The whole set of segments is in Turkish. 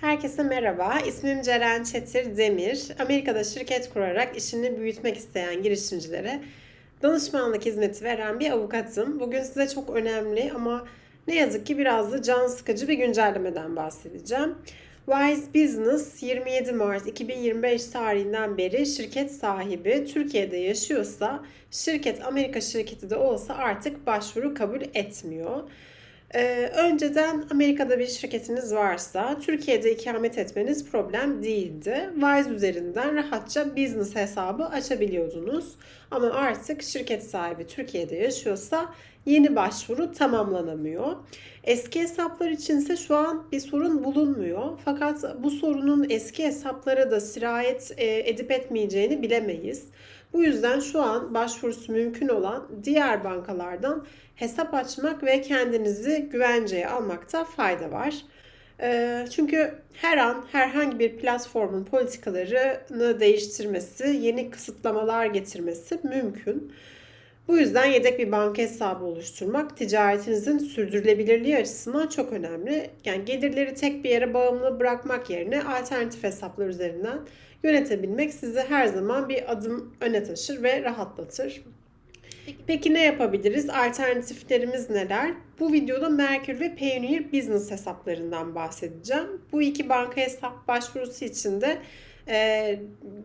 Herkese merhaba. İsmim Ceren Çetir Demir. Amerika'da şirket kurarak işini büyütmek isteyen girişimcilere danışmanlık hizmeti veren bir avukatım. Bugün size çok önemli ama ne yazık ki biraz da can sıkıcı bir güncellemeden bahsedeceğim. Wise Business 27 Mart 2025 tarihinden beri şirket sahibi Türkiye'de yaşıyorsa şirket Amerika şirketi de olsa artık başvuru kabul etmiyor. Ee, önceden Amerika'da bir şirketiniz varsa Türkiye'de ikamet etmeniz problem değildi. Wise üzerinden rahatça business hesabı açabiliyordunuz. Ama artık şirket sahibi Türkiye'de yaşıyorsa yeni başvuru tamamlanamıyor. Eski hesaplar içinse şu an bir sorun bulunmuyor. Fakat bu sorunun eski hesaplara da sirayet e, edip etmeyeceğini bilemeyiz. Bu yüzden şu an başvurusu mümkün olan diğer bankalardan hesap açmak ve kendinizi güvenceye almakta fayda var. Ee, çünkü her an herhangi bir platformun politikalarını değiştirmesi, yeni kısıtlamalar getirmesi mümkün. Bu yüzden yedek bir banka hesabı oluşturmak ticaretinizin sürdürülebilirliği açısından çok önemli. Yani gelirleri tek bir yere bağımlı bırakmak yerine alternatif hesaplar üzerinden yönetebilmek sizi her zaman bir adım öne taşır ve rahatlatır. Peki ne yapabiliriz? Alternatiflerimiz neler? Bu videoda Merkür ve Payoneer Business hesaplarından bahsedeceğim. Bu iki banka hesap başvurusu için de e,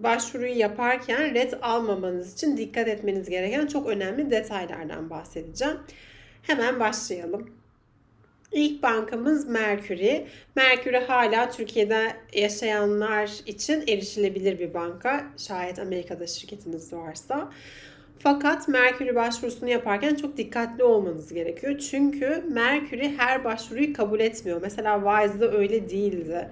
başvuruyu yaparken red almamanız için dikkat etmeniz gereken çok önemli detaylardan bahsedeceğim. Hemen başlayalım. İlk bankamız Mercury. Mercury hala Türkiye'de yaşayanlar için erişilebilir bir banka. Şayet Amerika'da şirketiniz varsa. Fakat Mercury başvurusunu yaparken çok dikkatli olmanız gerekiyor. Çünkü Mercury her başvuruyu kabul etmiyor. Mesela Wise'da öyle değildi.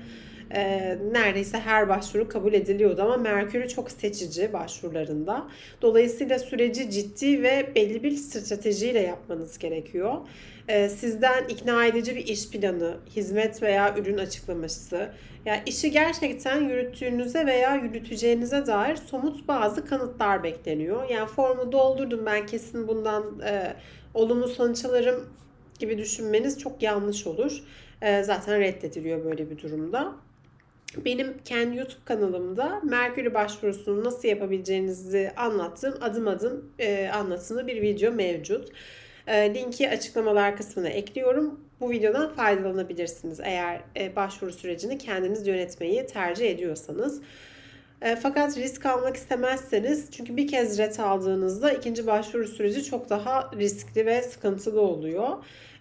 Ee, neredeyse her başvuru kabul ediliyordu ama Mercury çok seçici başvurularında. Dolayısıyla süreci ciddi ve belli bir stratejiyle yapmanız gerekiyor. Ee, sizden ikna edici bir iş planı, hizmet veya ürün açıklaması, yani işi gerçekten yürüttüğünüze veya yürüteceğinize dair somut bazı kanıtlar bekleniyor. Yani formu doldurdum ben kesin bundan e, olumlu sonuç alırım gibi düşünmeniz çok yanlış olur. E, zaten reddediliyor böyle bir durumda. Benim kendi YouTube kanalımda Merkür'ü başvurusunu nasıl yapabileceğinizi anlattığım adım adım e, anlatımlı bir video mevcut. E, linki açıklamalar kısmına ekliyorum. Bu videodan faydalanabilirsiniz eğer e, başvuru sürecini kendiniz yönetmeyi tercih ediyorsanız. E, fakat risk almak istemezseniz çünkü bir kez ret aldığınızda ikinci başvuru süreci çok daha riskli ve sıkıntılı oluyor.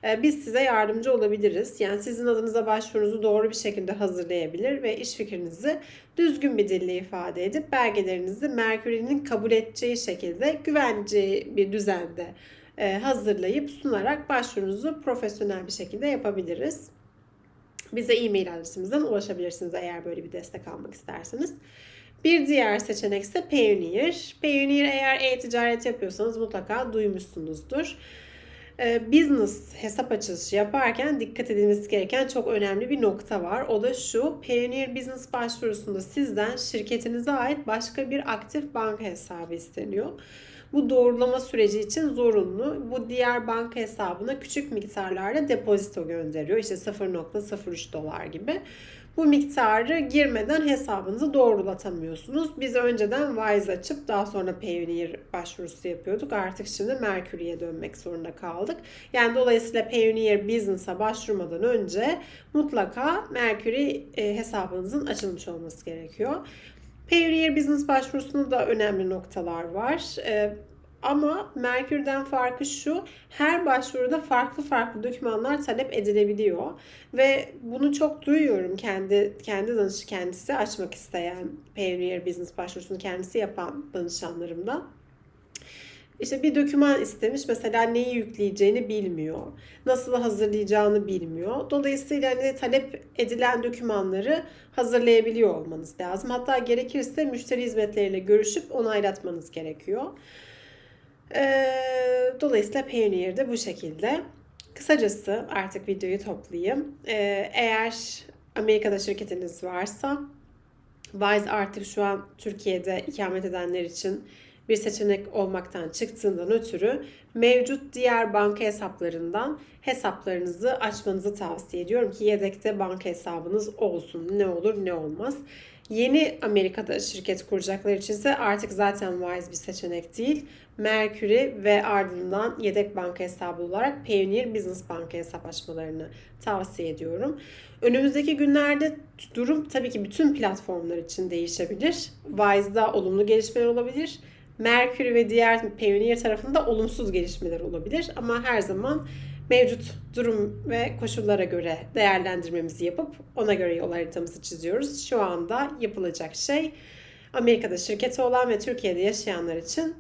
E, biz size yardımcı olabiliriz. Yani sizin adınıza başvurunuzu doğru bir şekilde hazırlayabilir ve iş fikrinizi düzgün bir dille ifade edip belgelerinizi Merkür'ün kabul edeceği şekilde güvenci bir düzende e, hazırlayıp sunarak başvurunuzu profesyonel bir şekilde yapabiliriz. Bize e-mail adresimizden ulaşabilirsiniz eğer böyle bir destek almak isterseniz. Bir diğer seçenek ise Payoneer. Payoneer eğer e-ticaret yapıyorsanız mutlaka duymuşsunuzdur. E, business hesap açılışı yaparken dikkat edilmesi gereken çok önemli bir nokta var. O da şu, Payoneer Business başvurusunda sizden şirketinize ait başka bir aktif banka hesabı isteniyor. Bu doğrulama süreci için zorunlu. Bu diğer banka hesabına küçük miktarlarda depozito gönderiyor. İşte 0.03 dolar gibi. Bu miktarı girmeden hesabınızı doğrulatamıyorsunuz. Biz önceden Wise açıp daha sonra Payoneer başvurusu yapıyorduk. Artık şimdi Mercury'ye dönmek zorunda kaldık. Yani dolayısıyla Payoneer Business'a başvurmadan önce mutlaka Mercury e, hesabınızın açılmış olması gerekiyor. Payoneer Business başvurusunda da önemli noktalar var. Ama Merkür'den farkı şu, her başvuruda farklı farklı dokümanlar talep edilebiliyor ve bunu çok duyuyorum kendi kendi danış kendisi açmak isteyen Payoneer Business başvurusunu kendisi yapan danışanlarımdan. İşte bir doküman istemiş mesela neyi yükleyeceğini bilmiyor. Nasıl hazırlayacağını bilmiyor. Dolayısıyla hani talep edilen dokümanları hazırlayabiliyor olmanız lazım. Hatta gerekirse müşteri hizmetleriyle görüşüp onaylatmanız gerekiyor. Ee, dolayısıyla Payoneer de bu şekilde. Kısacası artık videoyu toplayayım. Ee, eğer Amerika'da şirketiniz varsa Wise artık şu an Türkiye'de ikamet edenler için bir seçenek olmaktan çıktığından ötürü mevcut diğer banka hesaplarından hesaplarınızı açmanızı tavsiye ediyorum ki yedekte banka hesabınız olsun. Ne olur ne olmaz. Yeni Amerika'da şirket kuracaklar için ise artık zaten Wise bir seçenek değil. Mercury ve ardından yedek banka hesabı olarak Payoneer Business Banka hesap açmalarını tavsiye ediyorum. Önümüzdeki günlerde durum tabii ki bütün platformlar için değişebilir. Wise'da olumlu gelişmeler olabilir. Mercury ve diğer Payoneer tarafında olumsuz gelişmeler olabilir. Ama her zaman mevcut durum ve koşullara göre değerlendirmemizi yapıp ona göre yol haritamızı çiziyoruz. Şu anda yapılacak şey Amerika'da şirketi olan ve Türkiye'de yaşayanlar için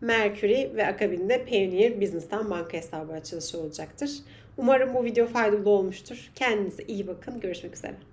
Mercury ve akabinde Payoneer Business'tan banka hesabı açılışı olacaktır. Umarım bu video faydalı olmuştur. Kendinize iyi bakın. Görüşmek üzere.